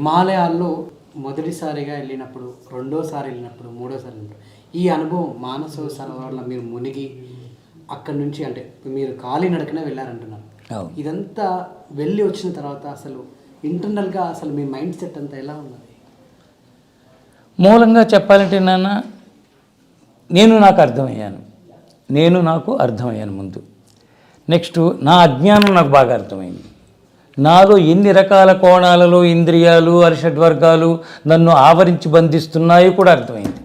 హిమాలయాల్లో మొదటిసారిగా వెళ్ళినప్పుడు రెండోసారి వెళ్ళినప్పుడు మూడోసారి వెళ్ళినప్పుడు ఈ అనుభవం మానస సరోవర్లో మీరు మునిగి అక్కడి నుంచి అంటే మీరు ఖాళీ నడకనే వెళ్ళారంటున్నారు. ఇదంతా వెళ్ళి వచ్చిన తర్వాత అసలు ఇంటర్నల్గా అసలు మీ మైండ్ సెట్ అంతా ఎలా ఉన్నది? మూలంగా చెప్పాలంటే నాన్న నేను నాకు అర్థమయ్యాను. నేను నాకు అర్థమయ్యాను ముందు. నెక్స్ట్ నా అజ్ఞానం నాకు బాగా అర్థమైంది. నాలో ఎన్ని రకాల కోణాలలో ఇంద్రియాలు అరిషడ్వర్గాలు నన్ను ఆవరించి బంధిస్తున్నాయో కూడా అర్థమైంది.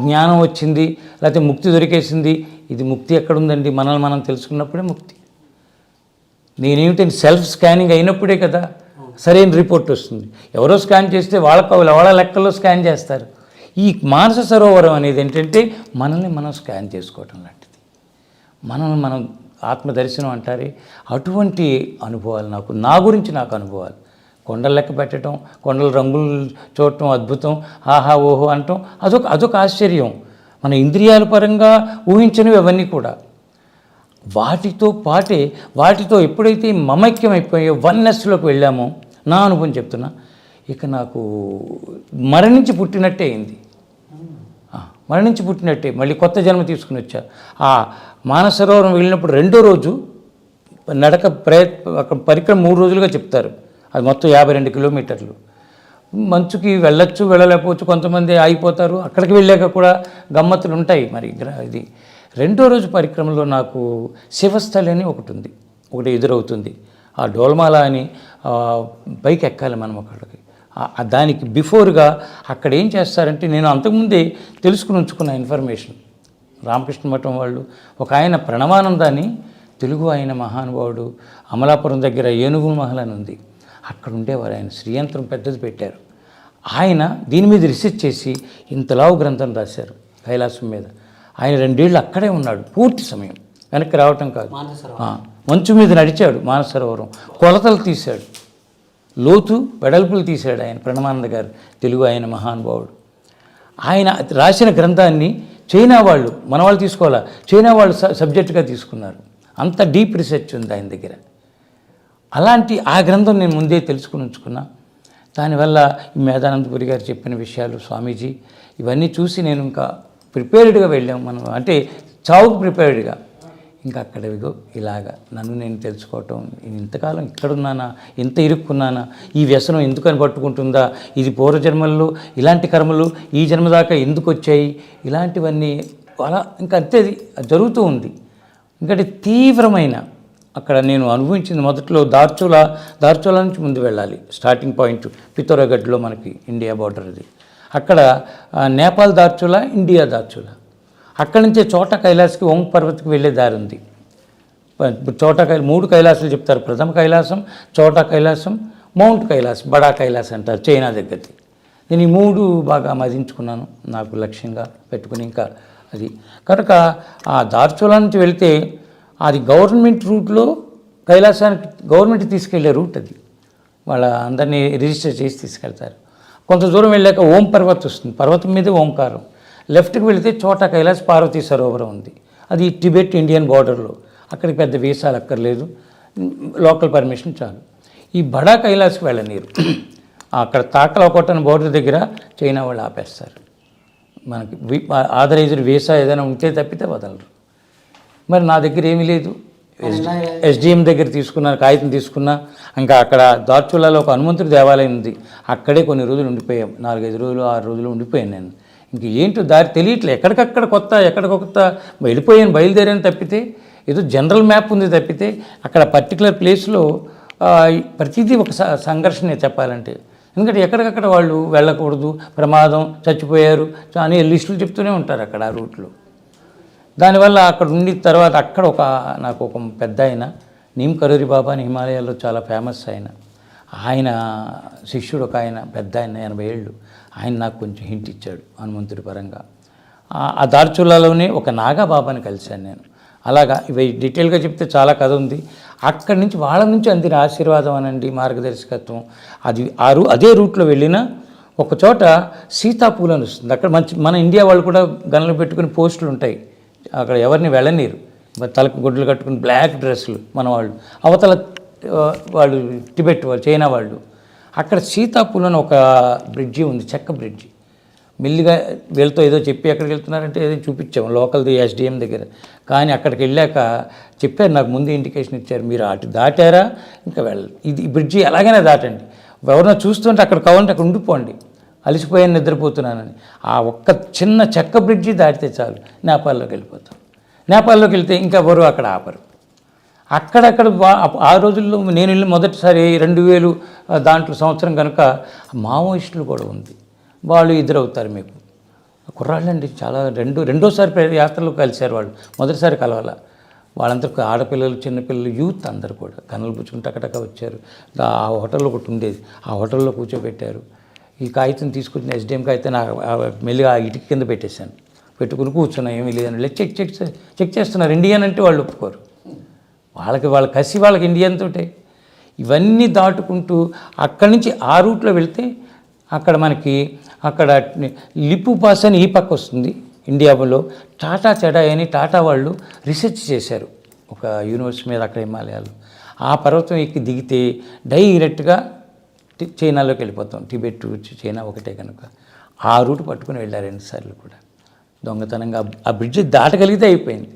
జ్ఞానం వచ్చింది లేకపోతే ముక్తి దొరికేసింది. ఇది ముక్తి ఎక్కడుందండి? మనల్ని మనం తెలుసుకున్నప్పుడే ముక్తి. నేనేమిటి సెల్ఫ్ స్కానింగ్ అయినప్పుడే కదా సరైన రిపోర్ట్ వస్తుంది. ఎవరో స్కాన్ చేస్తే వాళ్ళ వాళ్ళ లెక్కల్లో స్కాన్ చేస్తారు. ఈ మానస సరోవరం అనేది ఏంటంటే మనల్ని మనం స్కాన్ చేసుకోవటం లాంటిది. మనల్ని మనం ఆత్మదర్శనం అంటారే. అటువంటి అనుభవాలు నాకు నా గురించి నాకు అనుభవాలు. కొండలు లెక్క పెట్టడం కొండల రంగులు చూడటం అద్భుతం ఆహా ఓహో అనటం అదొక అదొక ఆశ్చర్యం. మన ఇంద్రియాల పరంగా ఊహించనివి అవన్నీ కూడా. వాటితో పాటే వాటితో ఎప్పుడైతే మమైక్యం అయిపోయో వన్నెస్లోకి వెళ్ళామో నా అనుభవం చెప్తున్నా ఇక నాకు మరణించి పుట్టినట్టే అయింది. మరణించి పుట్టినట్టే మళ్ళీ కొత్త జన్మ తీసుకుని వచ్చా. ఆ మానసరోవరం వెళ్ళినప్పుడు రెండో రోజు నడక ప్రయత్ అక్కడ పరిక్రమ మూడు రోజులుగా చెప్తారు. అది మొత్తం యాభై రెండు కిలోమీటర్లు. మంచుకి వెళ్ళొచ్చు వెళ్ళలేకపోవచ్చు కొంతమంది ఆగిపోతారు. అక్కడికి వెళ్ళాక కూడా గమ్మత్తులు ఉంటాయి మరి ఇది. రెండో రోజు పరిక్రమలో నాకు శివస్థలి అని ఒకటి ఉంది. ఒకటి ఎదురవుతుంది. ఆ డోల్మాల అని పైకి ఎక్కాలి మనం అక్కడికి దానికి బిఫోర్గా అక్కడ ఏం చేస్తారంటే నేను అంతకుముందే తెలుసుకుని ఉంచుకున్న ఇన్ఫర్మేషన్. రామకృష్ణ మఠం వాళ్ళు. ఒక ఆయన ప్రణవానందాన్ని తెలుగు ఆయన మహానుభావుడు అమలాపురం దగ్గర ఏనుగు మహల్ అని ఉంది. అక్కడ ఉండేవారు ఆయన. శ్రీయంత్రం పెద్దది పెట్టారు. ఆయన దీని మీద రీసెర్చ్ చేసి ఇంతలావు గ్రంథం రాశారు కైలాసం మీద. ఆయన రెండేళ్ళు అక్కడే ఉన్నాడు. పూర్తి సమయం. వెనక్కి రావటం కాదు. మంచు మీద నడిచాడు మానసరోవరం. కొలతలు తీశాడు. లోతు వెడల్పులు తీశాడు ఆయన ప్రణమానంద గారు తెలుగు ఆయన మహానుభావుడు. ఆయన రాసిన గ్రంథాన్ని చైనా వాళ్ళు మన వాళ్ళు తీసుకోవాలా? చైనా వాళ్ళు స- సబ్జెక్టుగా తీసుకున్నారు. అంత డీప్ రీసెర్చ్ ఉంది ఆయన దగ్గర. అలాంటి ఆ గ్రంథం నేను ముందే తెలుసుకుని ఉంచుకున్నా. దానివల్ల ఈ మేధానందపురి గారు చెప్పిన విషయాలు స్వామీజీ ఇవన్నీ చూసి నేను ఇంకా ప్రిపేర్డ్గా వెళ్ళాం. మనం అంటే చావుకు ప్రిపేర్డ్గా. ఇంకా అక్కడ ఇగో ఇలాగా నన్ను నేను తెలుసుకోవటం నేను ఇంతకాలం ఇక్కడున్నానా ఇంత ఇరుక్కున్నానా ఈ వ్యసనం ఎందుకని పట్టుకుంటుందా ఇది పూర్వజన్మల్లో ఇలాంటి కర్మలు ఈ జన్మ దాకా ఎందుకు వచ్చాయి ఇలాంటివన్నీ అలా ఇంకా అంతే అది జరుగుతూ ఉంది. ఇంకటి తీవ్రమైన అక్కడ నేను అనుభవించింది మొదట్లో దార్చుల దార్చుల నుంచి ముందు వెళ్ళాలి. స్టార్టింగ్ పాయింట్ పితోరగఢ్లో మనకి ఇండియా బార్డర్ అది. అక్కడ నేపాల్ దార్చుల ఇండియా దార్చుల. అక్కడి నుంచే చోట కైలాస్కి ఓం పర్వత్కి వెళ్ళే దారి ఉంది. చోట కై మూడు కైలాసాలు చెప్తారు. ప్రథమ కైలాసం చోట కైలాసం మౌంట్ కైలాస్ బడా కైలాస్ అంటారు చైనా దగ్గరది నేను ఈ మూడు బాగా మదించుకున్నాను. నాకు లక్ష్యంగా పెట్టుకుని ఇంకా అది. కనుక ఆ దార్చోలా నుంచి వెళ్తే అది గవర్నమెంట్ రూట్లో కైలాసానికి గవర్నమెంట్ తీసుకెళ్ళే రూట్ అది. వాళ్ళ అందరినీ రిజిస్టర్ చేసి తీసుకెళ్తారు. కొంత దూరం వెళ్ళాక ఓం పర్వత్ వస్తుంది. పర్వతం మీదే ఓంకారం. లెఫ్ట్కి వెళితే చోట కైలాస్ పార్వతీ సరోవరం ఉంది. అది టిబెట్ ఇండియన్ బార్డర్లో. అక్కడికి పెద్ద వీసాలు అక్కర్లేదు. లోకల్ పర్మిషన్ చాలు. ఈ బడా కైలాస్కి వెళ్ళనీరు. అక్కడ తాకల కొట్టని బోర్డర్ దగ్గర చైనా వాళ్ళు ఆపేస్తారు. మనకి ఆథరైజ్డ్ వీసా ఏదైనా ఉంటే తప్పితే వదలరు. మరి నా దగ్గర ఏమీ లేదు. ఎస్డిఎం దగ్గర తీసుకున్నా కాగితం తీసుకున్నా ఇంకా అక్కడ దార్చులలో ఒక హనుమంతుడి దేవాలయం ఉంది. అక్కడే కొన్ని రోజులు ఉండిపోయాం. నాలుగైదు రోజులు ఆరు రోజులు ఉండిపోయాను నేను. ఇంక ఏంటో దారి తెలియట్లే. ఎక్కడికక్కడ కొత్త ఎక్కడికొత్త వెళ్ళిపోయాను బయలుదేరాను తప్పితే ఏదో జనరల్ మ్యాప్ ఉంది తప్పితే అక్కడ పర్టికులర్ ప్లేస్లో ప్రతిదీ ఒక స- సంఘర్షణే చెప్పాలంటే. ఎందుకంటే ఎక్కడికక్కడ వాళ్ళు వెళ్ళకూడదు ప్రమాదం చచ్చిపోయారు అని లిస్టులు చెప్తూనే ఉంటారు అక్కడ ఆ రూట్లో. దానివల్ల అక్కడ ఉండి తర్వాత అక్కడ ఒక నాకు ఒక పెద్ద ఆయన నీమ్ కరూరి బాబా అని హిమాలయాల్లో చాలా ఫేమస్ ఆయన. ఆయన శిష్యుడు ఒక ఆయన పెద్ద ఆయన ఎనభై ఏళ్ళు. ఆయన నాకు కొంచెం హింట్ ఇచ్చాడు హనుమంతుడి పరంగా. ఆ- ఆ దార్చులాలోనే ఒక నాగా బాబాని కలిశాను నేను. అలాగా ఇవి డీటెయిల్గా చెప్తే చాలా కథ ఉంది. అక్కడి నుంచి వాళ్ళ నుంచి అందిన ఆశీర్వాదం అనండి మార్గదర్శకత్వం. అది ఆ రూ అదే రూట్లో వెళ్ళినా ఒక చోట సీతాపూలు అని వస్తుంది. అక్కడ మంచి మన ఇండియా వాళ్ళు కూడా గనులు పెట్టుకుని పోస్టులు ఉంటాయి. అక్కడ ఎవరిని వెళ్ళనీరు. తలకు గుడ్లు కట్టుకుని బ్లాక్ డ్రెస్సులు మన వాళ్ళు. అవతల వాళ్ళు టిబెట్ వాళ్ళు చైనా వాళ్ళు. అక్కడ సీతాపూల్ అని ఒక బ్రిడ్జి ఉంది చెక్క బ్రిడ్జి. మెల్లిగా వీళ్ళతో ఏదో చెప్పి ఎక్కడికి వెళ్తున్నారంటే ఏదో చూపించాము లోకల్ది ఎస్డిఎం దగ్గర. కానీ అక్కడికి వెళ్ళాక చెప్పారు నాకు ముందు ఇండికేషన్ ఇచ్చారు మీరు అటు దాటారా? ఇంకా వెళ్ళాలి ఇది బ్రిడ్జి ఎలాగైనా దాటండి. ఎవరైనా చూస్తుంటే అక్కడ కావాలంటే అక్కడ ఉండిపోండి. అలసిపోయాను నిద్రపోతున్నానని. ఆ ఒక్క చిన్న చెక్క బ్రిడ్జి దాటితే చాలు నేపాల్లోకి వెళ్ళిపోతాం. నేపాల్లోకి వెళ్తే ఇంకా ఎవరు అక్కడ ఆపరు. అక్కడక్కడ ఆ రోజుల్లో నేను వెళ్ళిన మొదటిసారి రెండు వేలు దాంట్లో సంవత్సరం కనుక మావోయిస్టులు కూడా ఉంది. వాళ్ళు ఎదురవుతారు మీకు. కుర్రాళ్ళండి చాలా రెండు రెండోసారి యాత్రలు కలిశారు వాళ్ళు. మొదటిసారి కలవాల. వాళ్ళందరూ ఆడపిల్లలు చిన్నపిల్లలు యూత్ అందరు కూడా. కన్నులు పుచ్చుకుని టకటక వచ్చారు. ఆ హోటల్లో ఒకటి ఉండేది. ఆ హోటల్లో కూర్చోబెట్టారు. ఈ కాగితం తీసుకొచ్చిన ఎస్డిఎం కాగితం మెల్లిగా ఆ ఇటుక కింద పెట్టేశాను. పెట్టుకుని కూర్చున్నా ఏమీ లేదని లేదు చెక్ చెక్ చెక్ చేస్తున్నారు. ఇండియన్ అంటే వాళ్ళు ఒప్పుకోరు. వాళ్ళకి వాళ్ళ కసి వాళ్ళకి ఇండియన్ తోటే. ఇవన్నీ దాటుకుంటూ అక్కడి నుంచి ఆ రూట్లో వెళ్తే అక్కడ మనకి అక్కడ లిపు పాస్ అని ఈ పక్క వస్తుంది ఇండియాలో. టాటా చెడాయి అని టాటా వాళ్ళు రీసెర్చ్ చేశారు ఒక యూనివర్సిటీ మీద అక్కడ హిమాలయాలు. ఆ పర్వతం ఎక్కి దిగితే డైరెక్ట్గా చైనాలోకి వెళ్ళిపోతాం. టిబెట్ చైనా ఒకటే కనుక. ఆ రూట్ పట్టుకుని వెళ్ళారు రెండుసార్లు కూడా. దొంగతనంగా ఆ బ్రిడ్జ్ దాటగలిగితే అయిపోయింది.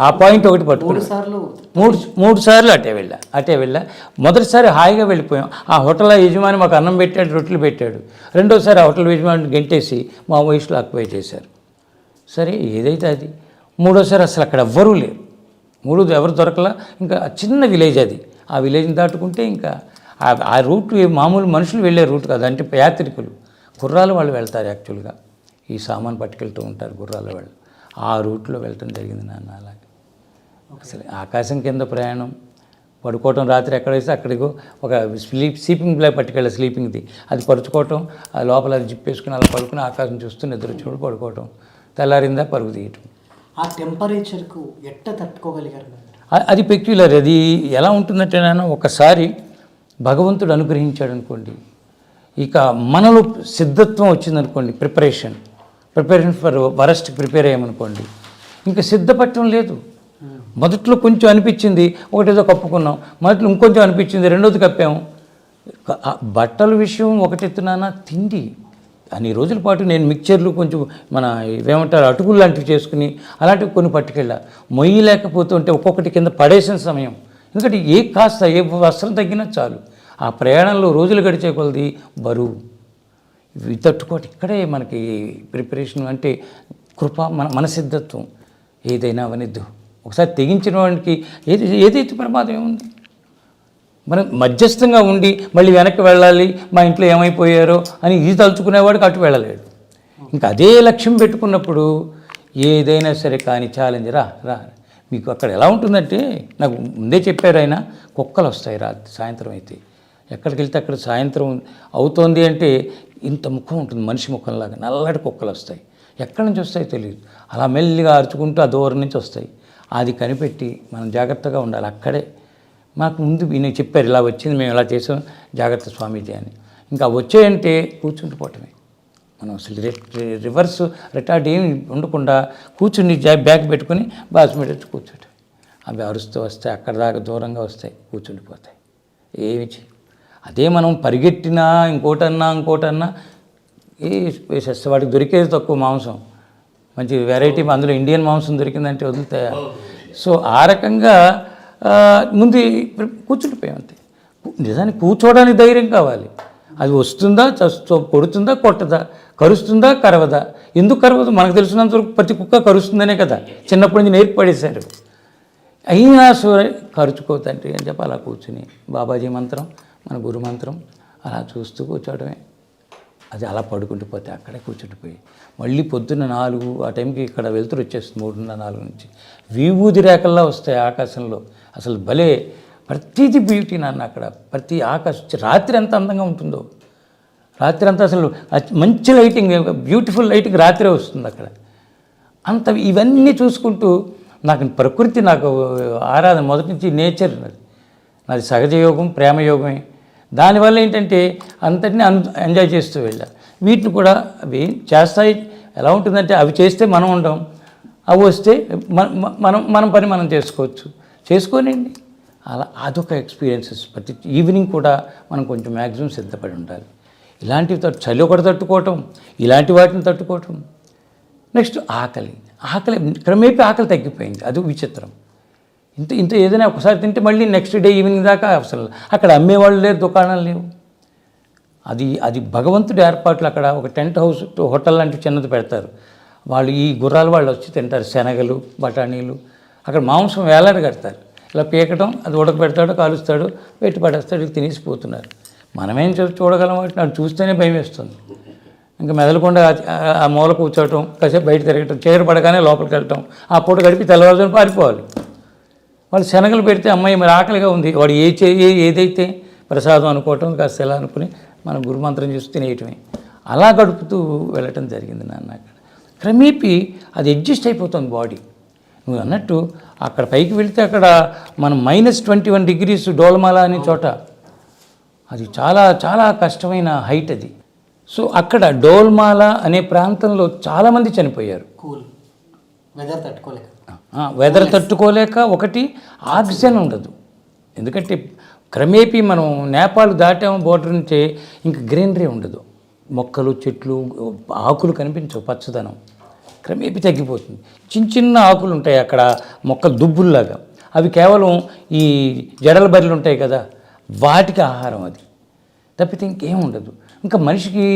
ఆ పాయింట్ ఒకటి పట్టుకుని మూడు సార్లు మూడు సార్లు అటే వెళ్ళా అటే వెళ్ళా. మొదటిసారి హాయిగా వెళ్ళిపోయాం. ఆ హోటల్ యజమాని మాకు అన్నం పెట్టాడు రొట్టెలు పెట్టాడు. రెండోసారి ఆ హోటల్ యజమాని గెంటేసి మా వయసులో ఆక్యుపై చేశారు. సరే ఏదైతే అది? మూడోసారి అసలు అక్కడ ఎవ్వరూ లేరు. మూడు ఎవరు దొరకలా? ఇంకా చిన్న విలేజ్ అది. ఆ విలేజ్ని దాటుకుంటే ఇంకా ఆ- రూట్ మామూలు మనుషులు వెళ్ళే రూట్ కాదు. అంటే యాత్రికులు. గుర్రాలు వాళ్ళు వెళ్తారు యాక్చువల్గా. ఈ సామాన్ పట్టుకెళ్తూ ఉంటారు గుర్రాల వాళ్ళు. ఆ రూట్లో వెళ్ళటం జరిగింది నాన్న అలాగే. అసలు ఆకాశం కింద ప్రయాణం పడుకోవటం రాత్రి ఎక్కడ వేస్తే అక్కడికో ఒక స్లీప్ స్లీపింగ్ బ్లాక్ పట్టుకెళ్ళి స్లీపింగ్ది అది పరుచుకోవటం ఆ లోపల అది జిప్పేసుకుని అలా పడుకుని ఆకాశం చూస్తూ నిద్ర చూడు పడుకోవటం తెల్లారిందా పరుగు తీయటం. ఆ టెంపరేచర్కు ఎట్ట తట్టుకోగలిగారు అది పెక్యులర్ అది ఎలా ఉంటుందంటే నాన్న ఒకసారి భగవంతుడు అనుగ్రహించాడు అనుకోండి ఇక మనలో సిద్ధత్వం వచ్చిందనుకోండి preparation preparation for worst prepare అయ్యామనుకోండి ఇంకా సిద్ధపట్టడం లేదు. మొదట్లో కొంచెం అనిపించింది ఒకటేదో కప్పుకున్నాం. మొదట్లో ఇంకొంచెం అనిపించింది రెండోది కప్పాము. బట్టల విషయం ఒకటెత్తున్నానా తిండి. అన్ని రోజుల పాటు నేను మిక్చర్లు కొంచెం మన ఇవేమంటారు అటుకులు లాంటివి చేసుకుని అలాంటివి కొన్ని పట్టుకెళ్ళా. మొయ్యి లేకపోతుంటే ఒక్కొక్కటి కింద పడేసిన సమయం. ఎందుకంటే ఏ కాస్త ఏ వస్త్రం తగ్గినా చాలు. ఆ ప్రయాణంలో రోజులు గడిచే కొలది బరువు. ఇవి తట్టుకోటి ఇక్కడే మనకి ప్రిపరేషన్ అంటే కృప మన మన సిద్ధత్వం ఏదైనా అవనిద్దు. ఒకసారి తెగించిన వాడికి ఏది ఏదైతే ప్రమాదం ఏముంది? మనం మధ్యస్థంగా ఉండి మళ్ళీ వెనక్కి వెళ్ళాలి మా ఇంట్లో ఏమైపోయారో అని ఇది తలుచుకునేవాడికి అటు వెళ్ళలేడు. ఇంకా అదే లక్ష్యం పెట్టుకున్నప్పుడు ఏదైనా సరే కానీ ఛాలెంజ్ రా రా. మీకు అక్కడ ఎలా ఉంటుందంటే నాకు ముందే చెప్పారు ఆయన కుక్కలు వస్తాయి రాత్రి సాయంత్రం అయితే. ఎక్కడికి వెళ్తే అక్కడ సాయంత్రం అవుతోంది అంటే ఇంత ముఖం ఉంటుంది మనిషి ముఖంలాగా నల్లటి కుక్కలు వస్తాయి. ఎక్కడి నుంచి వస్తాయో తెలియదు అలా మెల్లిగా అరుచుకుంటూ ఆ దూరం నుంచి వస్తాయి. అది కనిపెట్టి మనం జాగ్రత్తగా ఉండాలి. అక్కడే మాకు ముందు నేను చెప్పారు ఇలా వచ్చింది మేము ఇలా చేసాం జాగ్రత్త స్వామీజీ అని. ఇంకా వచ్చాయంటే కూర్చుంటూ పోవటమే. మనం అసలు రివర్స్ రిటార్డ్ ఏమి ఉండకుండా కూర్చుని బ్యాగ్ పెట్టుకుని బాస్ వచ్చి కూర్చోటం అవి అరుస్తూ వస్తాయి అక్కడ దాకా దూరంగా వస్తాయి కూర్చుండిపోతాయి ఏమి చేయ అదే మనం పరిగెట్టినా ఇంకోటన్నా ఇంకోటన్నా ఏ వాడికి దొరికేది తక్కువ మాంసం. మంచి వెరైటీ అందులో ఇండియన్ మాంసం దొరికిందంటే వదులుతాయా? సో ఆ రకంగా ముందు కూర్చుండిపోయాం అంతే. నిజానికి కూర్చోవడానికి ధైర్యం కావాలి. అది వస్తుందా చస్తూ కొడుతుందా కొట్టదా కరుస్తుందా కరవదా? ఎందుకు కరవదు? మనకు తెలిసినంత వరకు ప్రతి కుక్క కరుస్తుందనే కదా. చిన్నప్పటి నుంచి నేర్పి పడేశారు. అయినా సరే ఖర్చుకోతండి అని చెప్పి అలా కూర్చుని బాబాజీ మంత్రం మన గురు మంత్రం అలా చూస్తూ కూర్చోవడమే. అది అలా పడుకుంటూ పోతే అక్కడే కూర్చుండిపోయి మళ్ళీ పొద్దున్న నాలుగు ఆ టైంకి ఇక్కడ వెళ్తురు వచ్చేస్తుంది మూడున్నర నాలుగు నుంచి. విభూది రేఖల్లో వస్తాయి ఆకాశంలో. అసలు భలే ప్రతిదీ బ్యూటీ నాన్న అక్కడ. ప్రతి ఆకాశం రాత్రి ఎంత అందంగా ఉంటుందో. రాత్రి అంతా అసలు మంచి లైటింగ్ బ్యూటిఫుల్ లైటింగ్ రాత్రే వస్తుంది అక్కడ. అంత ఇవన్నీ చూసుకుంటూ నాకు ప్రకృతి నాకు ఆరాధన మొదటి నుంచి నేచర్ నాది. నాది ప్రేమయోగమే. దానివల్ల ఏంటంటే అంతటిని ఎంజాయ్ చేస్తూ వెళ్ళారు వీటిని కూడా అవి చేస్తాయి. ఎలా ఉంటుందంటే అవి చేస్తే మనం ఉండం. అవి వస్తే మనం మనం పని మనం చేసుకోవచ్చు. చేసుకోనండి అలా అదొక ఎక్స్పీరియన్సెస్. ప్రతి ఈవినింగ్ కూడా మనం కొంచెం మ్యాక్సిమం సిద్ధపడి ఉండాలి. ఇలాంటివి తట్టు చలి ఒకటి తట్టుకోవటం ఇలాంటి వాటిని తట్టుకోవటం. నెక్స్ట్ ఆకలి. ఆకలి క్రమేపీ ఆకలి తగ్గిపోయింది. అది విచిత్రం. ఇంత ఇంత ఏదైనా ఒకసారి తింటే మళ్ళీ నెక్స్ట్ డే ఈవినింగ్ దాకా అసలు అక్కడ అమ్మేవాళ్ళు లేరు దుకాణాలు లేవు. అది అది భగవంతుడి ఏర్పాట్లు అక్కడ ఒక టెంట్ హౌస్ హోటల్ లాంటి చిన్నది పెడతారు. వాళ్ళు ఈ గుర్రాలు వాళ్ళు వచ్చి తింటారు శనగలు బఠానీలు. అక్కడ మాంసం వేలాడ కడతారు. ఇలా పీకటం అది ఉడకబెడతాడు కాలుస్తాడు పెట్టి పడేస్తాడు తినేసి పోతున్నారు. మనమేం చూ చూడగలం వాటిని చూస్తేనే భయం వేస్తుంది. ఇంకా మెదలకుండా ఆ- మూల కూర్చోవటం కాసేపు బయట తిరగటం చీర పడగానే లోపలికి వెళ్ళటం ఆ పూట గడిపి తెల్లవారుజామున పారిపోవాలి. వాళ్ళు శనగలు పెడితే అమ్మాయి మరి ఆకలిగా ఉంది. వాడు ఏ చే ఏ- ఏదైతే ప్రసాదం అనుకోవటం కాస్త ఎలా అనుకుని మనం గురుమంత్రం చూసి తినేయటమే. అలా గడుపుతూ వెళ్ళటం జరిగింది నాన్న అక్కడ. క్రమేపీ అది అడ్జస్ట్ అయిపోతుంది బాడీ. నువ్వు అన్నట్టు అక్కడ పైకి వెళితే అక్కడ మనం మైనస్ ట్వంటీ వన్ డిగ్రీస్ డోలమాల అనే చోట అది చాలా చాలా కష్టమైన హైట్ అది. సో అక్కడ డోల్మాల అనే ప్రాంతంలో చాలామంది చనిపోయారు. కూల్. వెదర్ తట్టుకోలేక. వెదర్ తట్టుకోలేక ఒకటి ఆక్సిజన్ ఉండదు. ఎందుకంటే క్రమేపీ మనం నేపాల్ దాటాము బోర్డర్ నుంచే ఇంకా గ్రీనరీ ఉండదు. మొక్కలు చెట్లు ఆకులు కనిపించవు పచ్చదనం. క్రమేపీ తగ్గిపోతుంది. చిన్న చిన్న ఆకులు ఉంటాయి అక్కడ మొక్కలు దుబ్బుల్లాగా. అవి కేవలం ఈ జడల బర్రెలు ఉంటాయి కదా వాటికి ఆహారం అది. తప్పితే ఇంకేం ఉండదు. ఇంకా మనిషికి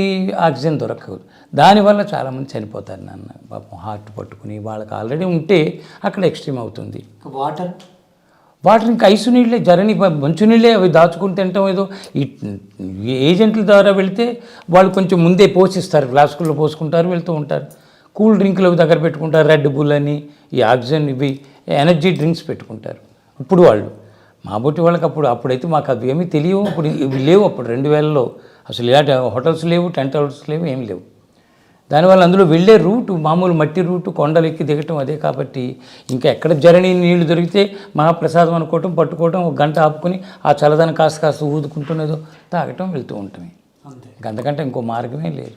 ఆక్సిజన్ దొరకదు. దానివల్ల చాలామంది చనిపోతారు నాన్న. పాపం హార్ట్ పట్టుకుని వాళ్ళకి ఆల్రెడీ ఉంటే అక్కడ ఎక్స్ట్రీమ్ అవుతుంది. వాటర్? వాటర్ ఇంకా ఐసు నీళ్ళే జరని మంచునీళ్ళే అవి దాచుకుని తినటం ఏదో ఈ ఏజెంట్ల ద్వారా వెళితే వాళ్ళు కొంచెం ముందే పోసిస్తారు ఫ్లాస్కుల్లో పోసుకుంటారు వెళ్తూ ఉంటారు. కూల్ డ్రింకులు అవి దగ్గర పెట్టుకుంటారు. రెడ్ బుల్ అని ఈ ఆక్సిజన్ ఇవి ఎనర్జీ డ్రింక్స్ పెట్టుకుంటారు. ఇప్పుడు వాళ్ళు. మా బొట్టి వాళ్ళకి అప్పుడు అప్పుడైతే మాకు అవి ఏమీ తెలియవు. అప్పుడు ఇవి లేవు అప్పుడు రెండు వేలలో. అసలు ఇలాంటి హోటల్స్ లేవు టెంట్ హౌస్ లేవు ఏం లేవు. దానివల్ల అందులో వెళ్ళే రూటు మామూలు మట్టి రూటు కొండలు ఎక్కి దిగటం అదే కాబట్టి ఇంకా ఎక్కడ జరణి నీళ్ళు దొరికితే మహాప్రసాదం అనుకోవటం పట్టుకోవటం ఒక గంట ఆపుకొని ఆ చల్లదనం కాస్త కాస్త ఊదుకుంటున్నదో తాగటం వెళ్తూ ఇంక అంతకంటే ఇంకో మార్గమే లేదు.